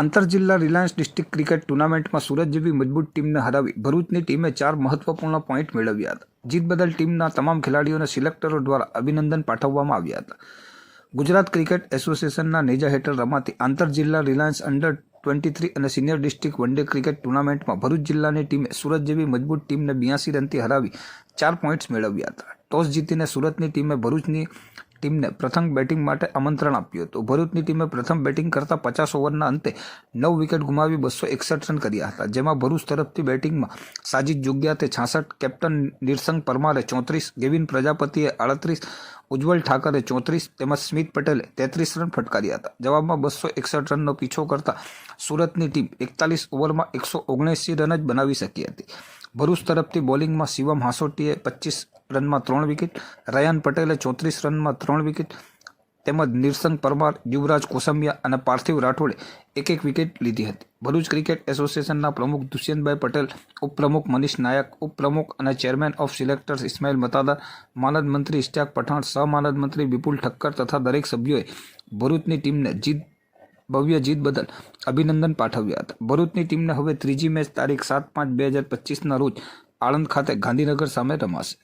આંતર જિલ્લા Reliance district cricket ટુર્નામેન્ટમાં સુરત જેવી મજબૂત ટીમને હરાવી ભરૂચની ટીમે ચાર મહત્વપૂર્ણ પોઈન્ટ મેળવ્યા હતા. જીત બદલ ટીમના તમામ ખેલાડીઓને સિલેક્ટરો દ્વારા અભિનંદન પાઠવવામાં આવ્યા હતા. ગુજરાત ક્રિકેટ એસોસિએશનના નેજા હેઠળ રમાતી આંતર જિલ્લા રિલાયન્સ અંડર ટ્વેન્ટી થ્રી અને senior district one day cricket ટુર્નામેન્ટમાં ભરૂચ જિલ્લાની ટીમે સુરત જેવી મજબૂત ટીમને બ્યાસી રનથી હરાવી ચાર પોઈન્ટ્સ મેળવ્યા હતા. ટોસ જીતીને સુરતની ટીમે ભરૂચની ટીમને પ્રથમ બેટિંગ માટે આમંત્રણ આપ્યું હતું. ભરૂચની ટીમે પ્રથમ બેટિંગ કરતા પચાસ ઓવરના અંતે નવ વિકેટ ગુમાવી બસો એકસઠ રન કર્યા હતા. જેમાં ભરૂચ તરફથી બેટિંગમાં સાજિદ જોગ્યાતે છાસઠ, કેપ્ટન નિરસંગ પરમારે ચોત્રીસ, ગેવિન પ્રજાપતિએ આડત્રીસ, ઉજ્જવલ ઠાકરે ચોત્રીસ, તેમજ સ્મિત પટેલે તેત્રીસ રન ફટકાર્યા હતા. જવાબમાં બસો એકસઠ રનનો પીછો કરતા સુરતની ટીમ એકતાલીસ ઓવરમાં એકસો ઓગણએંસી રન જ બનાવી શકી હતી. ભરૂચ તરફથી બોલિંગમાં શિવમ હાસોટીએ પચીસ રનમાં ત્રણ વિકેટ રયાન પટેલે ચોત્રીસ રનમાં ત્રણ વિકેટ તેમજ નિરસંગ પરમાર, યુવરાજ કોસંબિયા અને પાર્થિવ રાઠોડે એક એક વિકેટ લીધી હતી. ભરૂચ ક્રિકેટ એસોસિએશનના પ્રમુખ દુષ્યંતભાઈ પટેલ, ઉપપ્રમુખ મનીષ નાયક, ઉપપ્રમુખ અને chairman of selectors Ismail Matadar માનદ મંત્રી ઇશ્તાક પઠાણ સહમાનદ મંત્રી વિપુલ ઠક્કર તથા દરેક સભ્યોએ ભરૂચની ટીમને જીત, ભવ્ય જીત બદલ અભિનંદન પાઠવ્યા હતા. ભરૂચની ટીમને હવે ત્રીજી મેચ તારીખ સાત પાંચ બે હજાર પચીસના રોજ આણંદ ખાતે ગાંધીનગર સામે રમાશે.